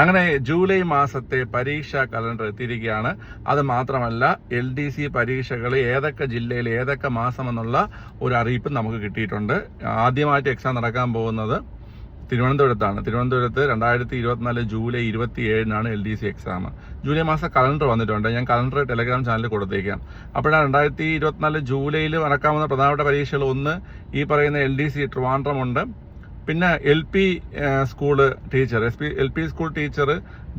അങ്ങനെ ജൂലൈ മാസത്തെ പരീക്ഷാ കലണ്ടർ എത്തിയിരിക്കുകയാണ്. അത് മാത്രമല്ല എൽ ഡി സി പരീക്ഷകൾ ഏതൊക്കെ ജില്ലയിൽ ഏതൊക്കെ മാസം എന്നുള്ള ഒരു അറിയിപ്പ് നമുക്ക് കിട്ടിയിട്ടുണ്ട്. ആദ്യമായിട്ട് എക്സാം നടക്കാൻ പോകുന്നത് തിരുവനന്തപുരത്താണ്. തിരുവനന്തപുരത്ത് രണ്ടായിരത്തി ഇരുപത്തിനാല് ജൂലൈ ഇരുപത്തി ഏഴിനാണ് L D C exam. July മാസം കലണ്ടർ വന്നിട്ടുണ്ട്. ഞാൻ കലണ്ടർ ടെലഗ്രാം ചാനലിൽ കൊടുത്തേക്കാം. അപ്പോഴാണ് രണ്ടായിരത്തി ഇരുപത്തിനാല് ജൂലൈയിൽ നടക്കാവുന്ന പ്രധാനപ്പെട്ട പരീക്ഷകൾ ഒന്ന് ഈ പറയുന്ന എൽ ഡി സി ട്രിവാൻഡ്രം ഉണ്ട് പിന്നെ L P school teacher S P L P school teacher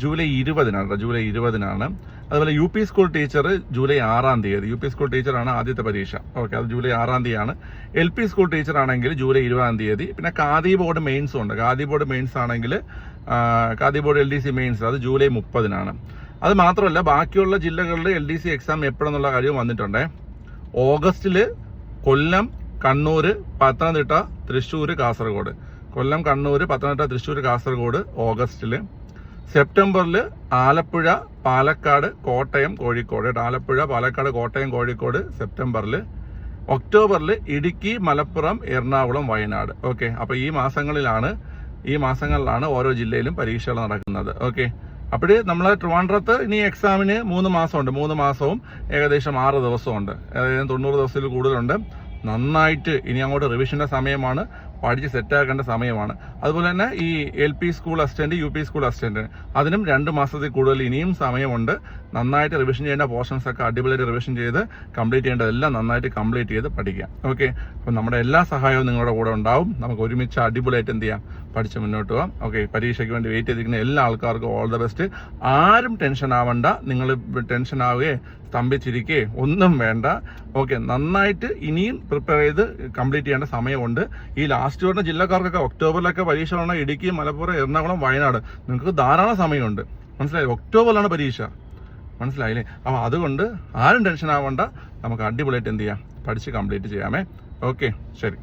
July ഇരുപതിനാണ് July ഇരുപതിനാണ്. അതുപോലെ U P school teacher July ആറാം തീയതി. യു പി സ്കൂൾ ടീച്ചറാണ് ആദ്യത്തെ പരീക്ഷ. ഓക്കെ അത് ജൂലൈ ആറാം തീയതിയാണ്. എൽ പി സ്കൂൾ ടീച്ചർ ആണെങ്കിൽ ജൂലൈ ഇരുപതാം തീയതി. പിന്നെ കാതി ബോർഡ് മെയിൻസും ഉണ്ട്. കാതി ബോർഡ് മെയിൻസ് ആണെങ്കിൽ Khadi board L D C mains അത് ജൂലൈ മുപ്പതിനാണ്. അത് മാത്രമല്ല ബാക്കിയുള്ള ജില്ലകളിൽ എൽ ഡി സി എക്സാം എപ്പോഴെന്നുള്ള കാര്യവും വന്നിട്ടുണ്ടേ. ഓഗസ്റ്റിൽ കൊല്ലം കണ്ണൂർ പത്തനംതിട്ട തൃശ്ശൂർ കാസർഗോഡ്. കൊല്ലം കണ്ണൂർ പത്തനംതിട്ട തൃശ്ശൂർ കാസർഗോഡ് ഓഗസ്റ്റിൽ സെപ്റ്റംബറിൽ ആലപ്പുഴ പാലക്കാട് കോട്ടയം കോഴിക്കോട്. ആലപ്പുഴ പാലക്കാട് കോട്ടയം കോഴിക്കോട് സെപ്റ്റംബറിൽ ഒക്ടോബറിൽ ഇടുക്കി മലപ്പുറം എറണാകുളം വയനാട്. ഓക്കെ അപ്പോൾ ഈ മാസങ്ങളിലാണ് ഈ മാസങ്ങളിലാണ് ഓരോ ജില്ലയിലും പരീക്ഷകൾ നടക്കുന്നത്. ഓക്കെ അപ്പോൾ നമ്മൾ ട്രിവാൻഡ്രത്ത് ഇനി എക്സാമിന് മൂന്ന് മാസമുണ്ട്. മൂന്ന് മാസവും ഏകദേശം ആറ് ദിവസമുണ്ട് ഏകദേശം തൊണ്ണൂറ് ദിവസത്തിൽ കൂടുതലുണ്ട്. നന്നായിട്ട് ഇനി അങ്ങോട്ട് റിവിഷന്റെ സമയമാണ്. പഠിച്ച് സെറ്റാക്കേണ്ട സമയമാണ്. അതുപോലെ തന്നെ ഈ L P school assistant U P school assistant അതിനും രണ്ട് മാസത്തിൽ കൂടുതൽ ഇനിയും സമയമുണ്ട്. നന്നായിട്ട് റിവിഷൻ ചെയ്യേണ്ട പോർഷൻസ് ഒക്കെ അടിപൊളിയായിട്ട് റിവിഷൻ ചെയ്ത് കംപ്ലീറ്റ് ചെയ്യേണ്ടതെല്ലാം നന്നായിട്ട് കംപ്ലീറ്റ് ചെയ്ത് പഠിക്കാം. ഓക്കെ അപ്പം നമ്മുടെ എല്ലാ സഹായവും നിങ്ങളുടെ കൂടെ ഉണ്ടാവും. നമുക്ക് ഒരുമിച്ച് അടിപൊളിയായിട്ട് എന്ത് ചെയ്യാം? പഠിച്ച് മുന്നോട്ട് പോകാം ഓക്കെ പരീക്ഷയ്ക്ക് വേണ്ടി വെയിറ്റ് ചെയ്തിരിക്കുന്ന എല്ലാ ആൾക്കാർക്കും ഓൾ ദ ബെസ്റ്റ് ആരും ടെൻഷൻ ആവണ്ട. നിങ്ങൾ ടെൻഷൻ ആവുകയെ സ്തംഭിച്ചിരിക്കേ ഒന്നും വേണ്ട. ഓക്കെ നന്നായിട്ട് ഇനിയും പ്രിപ്പയർ ചെയ്ത് കംപ്ലീറ്റ് ചെയ്യേണ്ട സമയമുണ്ട്. ഈ ലാസ്റ്റ് വരുന്ന ജില്ലക്കാർക്കൊക്കെ ഒക്ടോബറിലൊക്കെ പരീക്ഷ വേണം ഇടുക്കി മലപ്പുറം എറണാകുളം വയനാട്. നിങ്ങൾക്ക് ധാരാളം സമയമുണ്ട്. മനസ്സിലായി? ഒക്ടോബറിലാണ് പരീക്ഷ. മനസ്സിലായില്ലേ? അപ്പോൾ അതുകൊണ്ട് ആരും ടെൻഷൻ ആവണ്ട. നമുക്ക് അടിപൊളിയായിട്ട് എന്ത് ചെയ്യാം? പഠിച്ച് കംപ്ലീറ്റ് ചെയ്യാമേ. ഓക്കെ ശരി.